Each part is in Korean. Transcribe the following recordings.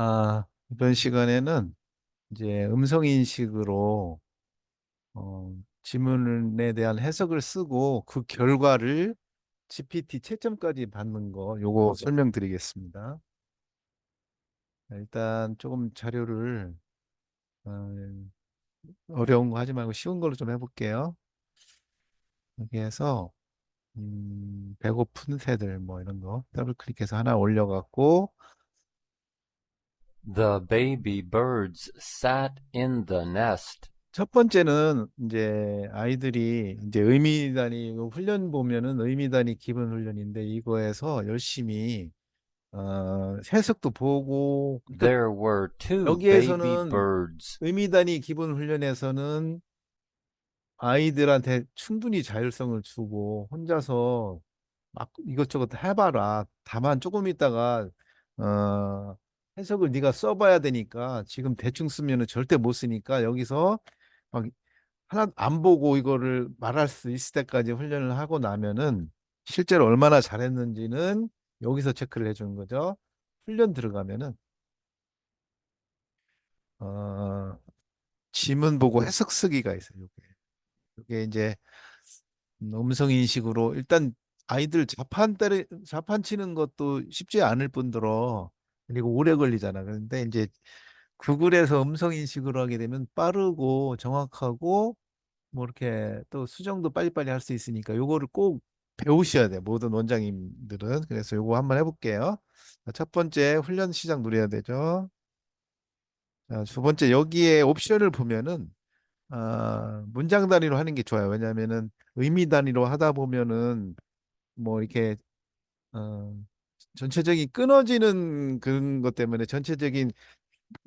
아, 이번 시간에는 이제 음성 인식으로 어, 지문에 대한 해석을 쓰고 그 결과를 GPT 채점까지 받는 거 요거 설명드리겠습니다. 일단 조금 자료를 어, 어려운 거 하지 말고 쉬운 걸로 좀 해볼게요. 여기에서 음, 배고픈 새들 뭐 이런 거 더블 클릭해서 하나 올려갖고 The baby birds sat in the nest. 첫 번째는 이제 아이들이 이제 의미단위 이거 훈련 보면은 의미단위 기본 훈련인데 이거에서 열심히 어, 해석도 보고 그러니까 There were two baby 여기에서는 birds. 의미단위 기본 훈련에서는 아이들한테 충분히 자율성을 주고 혼자서 막 이것저것 해봐라. 다만 조금 있다가 어, 해석을 네가 써봐야 되니까 지금 대충 쓰면 은 절대 못 쓰니까 여기서 막 하나 안 보고 이거를 말할 수 있을 때까지 훈련을 하고 나면은 실제로 얼마나 잘했는지는 여기서 체크를 해주는 거죠. 훈련 들어가면은 어, 지문 보고 해석 쓰기가 있어요. 이게 이게 이제 음성 인식으로 일단 아이들 자판 때리 자판 치는 것도 쉽지 않을 뿐더러 그리고 오래 걸리잖아. 그런데 이제 구글에서 음성 인식으로 하게 되면 빠르고 정확하고 뭐 이렇게 또 수정도 빨리빨리 할 수 있으니까 요거를 꼭 배우셔야 돼요. 모든 원장님들은. 그래서 요거 한번 해볼게요. 자, 첫 번째 훈련 시작 누려야 되죠. 자, 두 번째 여기에 옵션을 보면은 아, 문장 단위로 하는 게 좋아요. 왜냐하면은 의미 단위로 하다 보면은 뭐 이렇게 어, 전체적인 끊어지는 그런 것 때문에 전체적인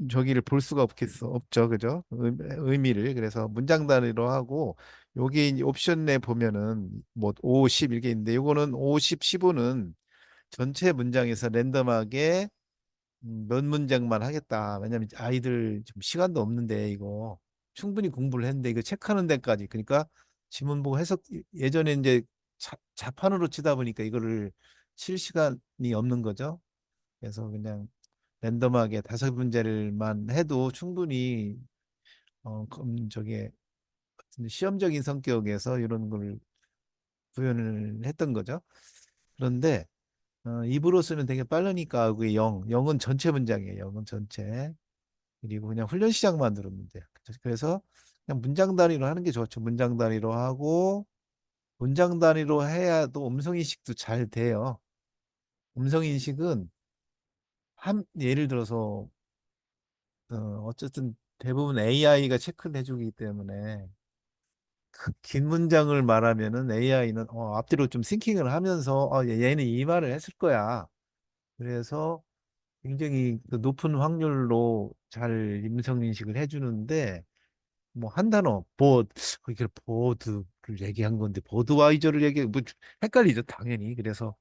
저기를 볼 수가 없겠어 없죠. 그죠? 의, 의미를. 그래서 문장 단위로 하고 여기 옵션 내 보면은 뭐 5, 10 이렇게 있는데 요거는 5, 10, 15는 전체 문장에서 랜덤하게 음, 몇 문장만 하겠다. 왜냐면 아이들 좀 시간도 없는데 이거 충분히 공부를 했는데 이거 체크하는 데까지. 그러니까 지문 보고 해석 예전에 이제 자, 자판으로 치다 보니까 이거를 칠 시간이 없는 거죠 그래서 그냥 랜덤하게 다섯 문제를만 해도 충분히 어 그럼 저게 시험적인 성격에서 이런 걸 구현을 했던 거죠. 그런데 어, 입으로 쓰면 되게 빠르니까 그게 0, 0은 전체 문장이에요. 0은 전체. 그리고 그냥 훈련 시작만 누르면 돼요. 그래서 그냥 문장 단위로 하는 게 좋죠. 문장 단위로 하고 문장 단위로 해야 또 음성 인식도 잘 돼요. 음성 인식은 한 예를 들어서 어, 어쨌든 대부분 AI가 체크를 해주기 때문에 그 긴 문장을 말하면은 AI는 어, 앞뒤로 좀 싱킹을 하면서 어, 얘- 얘는 이 말을 했을 거야. 그래서 굉장히 그 높은 확률로 잘 임성 인식을 해주는데 뭐 한 단어 보드 그게 보드를 얘기한 건데 보드와이저를 얘기 뭐 헷갈리죠 당연히 그래서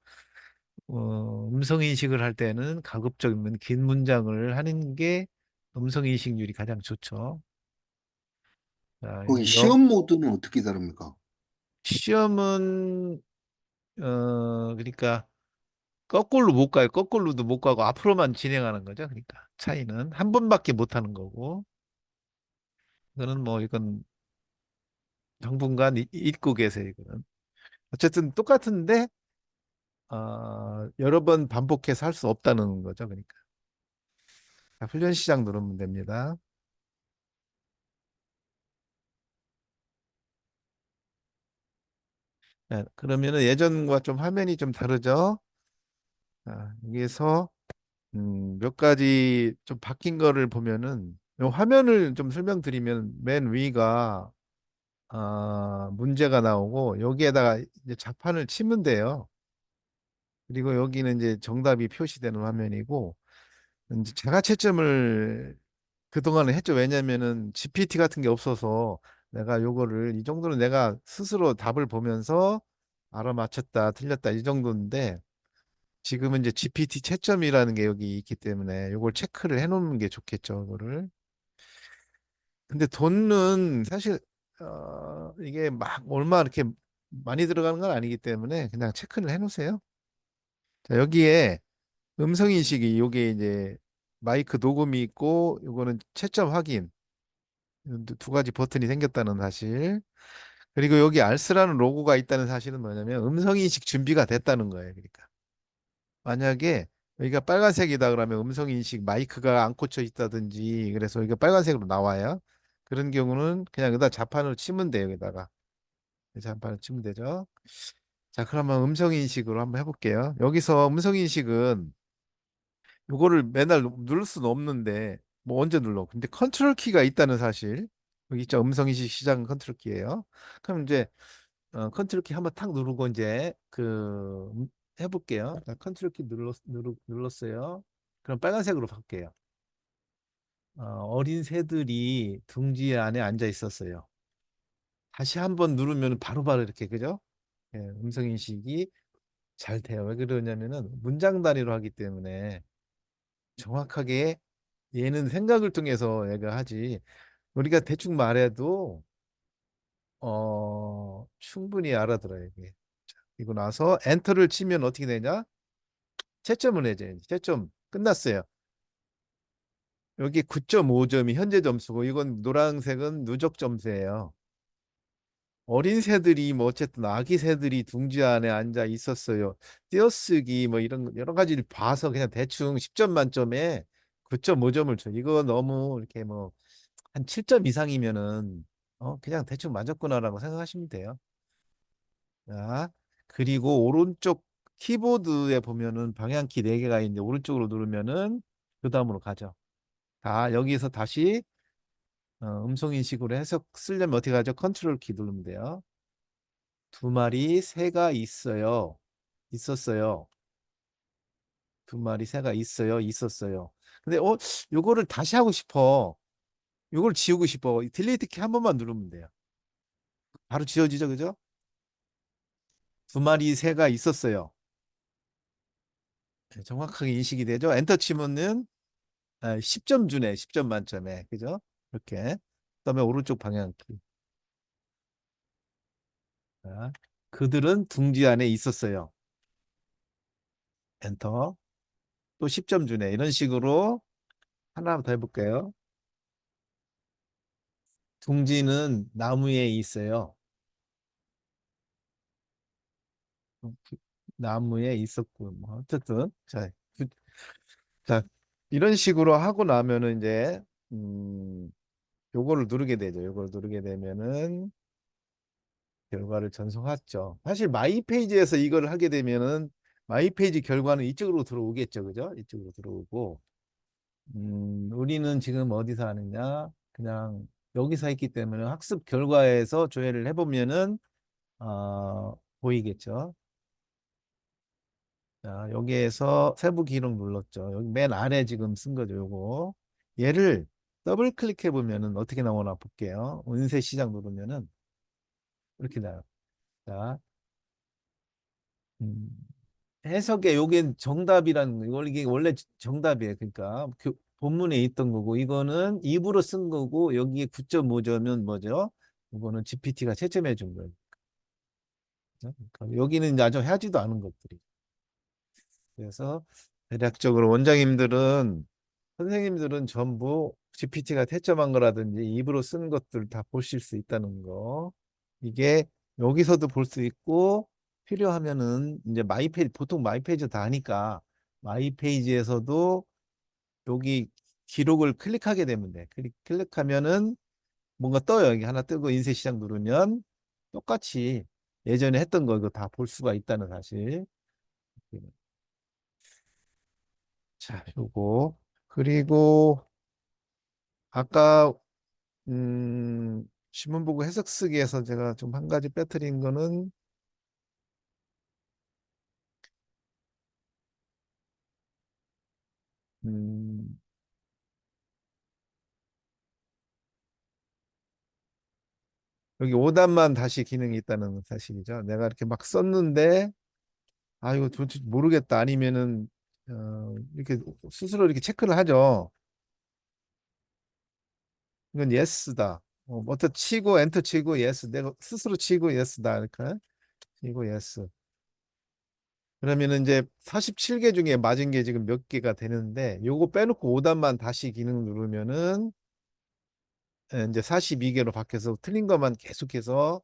어, 음성 인식을 할 때는 가급적이면 긴 문장을 하는 게 음성 인식률이 가장 좋죠. 자, 거기 여, 시험 모드는 어떻게 다릅니까? 시험은 어 그러니까 거꾸로 못 가요. 거꾸로도 못 가고 앞으로만 진행하는 거죠. 그러니까 차이는 한 번밖에 못 하는 거고 이거는 뭐 이건 당분간 이- 잊고 계세요. 이거는 어쨌든 똑같은데 어, 여러 번 반복해서 할 수 없다는 거죠. 그러니까 자, 훈련 시작 누르면 됩니다. 네, 그러면은 예전과 좀 화면이 좀 다르죠. 자, 여기에서 음, 몇 가지 좀 바뀐 거를 보면은 요 화면을 좀 설명드리면 맨 위가 아, 문제가 나오고 여기에다가 이제 작판을 치면 돼요. 그리고 여기는 이제 정답이 표시되는 화면이고 이제 자가 채점을 그동안은 했죠. 왜냐면은 GPT 같은 게 없어서 내가 요거를 이 정도는 내가 스스로 답을 보면서 알아맞혔다, 틀렸다 이 정도인데 지금은 이제 GPT 채점이라는 게 여기 있기 때문에 요걸 체크를 해 놓는 게 좋겠죠, 그거를. 근데 돈은 사실 어, 이게 막 얼마 이렇게 많이 들어가는 건 아니기 때문에 그냥 체크를 해 놓으세요. 자, 여기에 음성 인식이 요게 이제 마이크 녹음이 있고 요거는 채점 확인. 두- 두 가지 버튼이 생겼다는 사실. 그리고 여기 알스라는 로고가 있다는 사실은 뭐냐면 음성 인식 준비가 됐다는 거예요. 그러니까 만약에 여기가 빨간색이다 그러면 음성 인식 마이크가 안 꽂혀 있다든지 그래서 여기가 빨간색으로 나와요. 그런 경우는 그냥 여기다 자판으로 치면 돼요. 여기다가 자판을 치면 되죠. 자, 그러면 음성 인식으로 한번 해볼게요. 여기서 음성 인식은 요거를 맨날 누- 누를 수는 없는데 뭐 언제 눌러? 근데 컨트롤 키가 있다는 사실 여기 있죠. 음성 인식 시작 컨트롤 키예요. 그럼 이제 어, 컨트롤 키 한번 탁 누르고 이제 그 음, 해볼게요. 자, 컨트롤 키 눌렀, 누르, 눌렀어요. 그럼 빨간색으로 바뀌어요. 어, 어린 새들이 둥지 안에 앉아 있었어요. 다시 한번 누르면 바로바로 이렇게 그죠? 예, 음성 인식이 잘 돼요. 왜 그러냐면은 문장 단위로 하기 때문에 정확하게 얘는 생각을 통해서 얘가 하지. 우리가 대충 말해도 어 충분히 알아들어요. 이게. 자, 그리고 나서 엔터를 치면 어떻게 되냐? 채점을 해줘. 채점 끝났어요. 여기 9.5점이 현재 점수고 이건 노란색은 누적 점수예요. 어린 새들이 뭐 어쨌든 아기 새들이 둥지 안에 앉아 있었어요. 띄어쓰기 뭐 이런 거 여러 가지를 봐서 그냥 대충 10점 만점에 9.5점을 줘. 이거 너무 이렇게 뭐 한 7점 이상이면은 어 그냥 대충 맞았구나라고 생각하시면 돼요. 자, 그리고 오른쪽 키보드에 보면은 방향키 4개가 있는데 오른쪽으로 누르면은 그 다음으로 가죠. 자, 여기서 다시 어, 음성 인식으로 해석 쓰려면 어떻게 하죠? 컨트롤 키 누르면 돼요. 두 마리 새가 있어요. 있었어요. 두 마리 새가 있어요. 있었어요. 근데 어 요거를 다시 하고 싶어. 요걸 지우고 싶어. 딜리트 키 한 번만 누르면 돼요. 바로 지워지죠, 그죠? 두 마리 새가 있었어요. 네, 정확하게 인식이 되죠. 엔터 치면은 아, 10점 주네. 10점 만점에. 그죠? 이렇게. 그 다음에 오른쪽 방향키. 자, 그들은 둥지 안에 있었어요. 엔터. 또 10점 주네. 이런 식으로 하나 더 해볼게요. 둥지는 나무에 있어요. 나무에 있었고, 뭐, 어쨌든. 자, 그- 자, 이런 식으로 하고 나면은 이제, 음, 요거를 누르게 되죠. 요걸 누르게 되면은 결과를 전송하죠. 사실 마이 페이지에서 이걸 하게 되면은 마이 페이지 결과는 이쪽으로 들어오겠죠. 그죠? 이쪽으로 들어오고. 음, 우리는 지금 어디서 하느냐? 그냥 여기서 했기 때문에 학습 결과에서 조회를 해보면은, 어, 보이겠죠. 자, 여기에서 세부 기록 눌렀죠. 여기 맨 아래 지금 쓴 거죠. 요거. 얘를 더블 클릭해 보면은 어떻게 나오나 볼게요. 운세 시작 누르면은 이렇게 나와요. 자, 음, 해석에 요게 정답이라는 거, 이게 원래 정답이에요. 그러니까 그 본문에 있던 거고 이거는 입으로 쓴 거고 여기에 9.5점은 뭐죠? 이거는 GPT가 채점해 준 거예요. 그러니까 여기는 아주 하지도 않은 것들이. 그래서 대략적으로 원장님들은 선생님들은 전부 GPT가 채점한 거라든지 입으로 쓴 것들 다 보실 수 있다는 거. 이게 여기서도 볼 수 있고 필요하면은 이제 마이 페이지 보통 마이 페이지 다 하니까 마이 페이지에서도 여기 기록을 클릭하게 되면 돼. 클릭 클릭하면은 뭔가 떠요. 여기 하나 뜨고 인쇄 시작 누르면 똑같이 예전에 했던 거 이거 다 볼 수가 있다는 사실. 자, 요거. 그리고 아까 음, 신문 보고 해석 쓰기에서 제가 좀 한 가지 빼뜨린 거는 음, 여기 오답만 다시 기능이 있다는 사실이죠. 내가 이렇게 막 썼는데 아 이거 도대체 모르겠다 아니면은 어, 이렇게 스스로 이렇게 체크를 하죠. 이건 예스다. 어, 뭐터 치고 엔터 치고 예스 내가 스스로 치고 예스다 이렇게 치고 예스. 그러면은 이제 47개 중에 맞은 게 지금 몇 개가 되는데 요거 빼놓고 5단만 다시 기능 누르면은 예, 이제 42개로 바뀌어서 틀린 것만 계속해서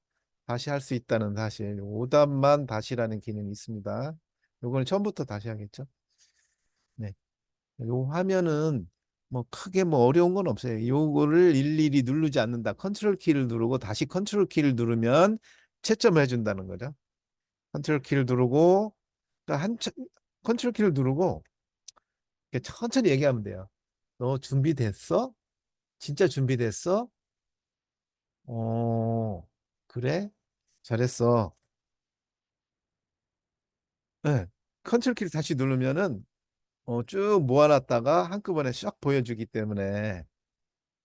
다시 할 수 있다는 사실. 5단만 다시라는 기능이 있습니다. 요거는 처음부터 다시 하겠죠. 네. 요 화면은 뭐 크게 뭐 어려운 건 없어요. 요거를 일일이 누르지 않는다. 컨트롤 키를 누르고 다시 컨트롤 키를 누르면 채점을 해준다는 거죠. 컨트롤 키를 누르고 그러니까 한 차- 컨트롤 키를 누르고 천천히 얘기하면 돼요. 너 준비됐어? 진짜 준비됐어? 어, 그래? 잘했어. 네. 컨트롤 키를 다시 누르면은 어, 쭉 모아놨다가 한꺼번에 쫙 보여주기 때문에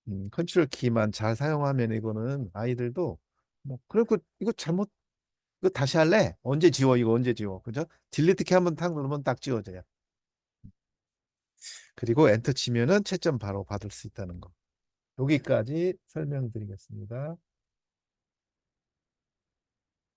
음, 컨트롤 키만 잘 사용하면 이거는 아이들도 뭐 그리고 이거 잘못 이거 다시 할래? 언제 지워? 이거 언제 지워? 그죠? 딜리트 키 한번 탁 누르면 딱 지워져요. 그리고 엔터 치면은 채점 바로 받을 수 있다는 거. 여기까지 설명드리겠습니다.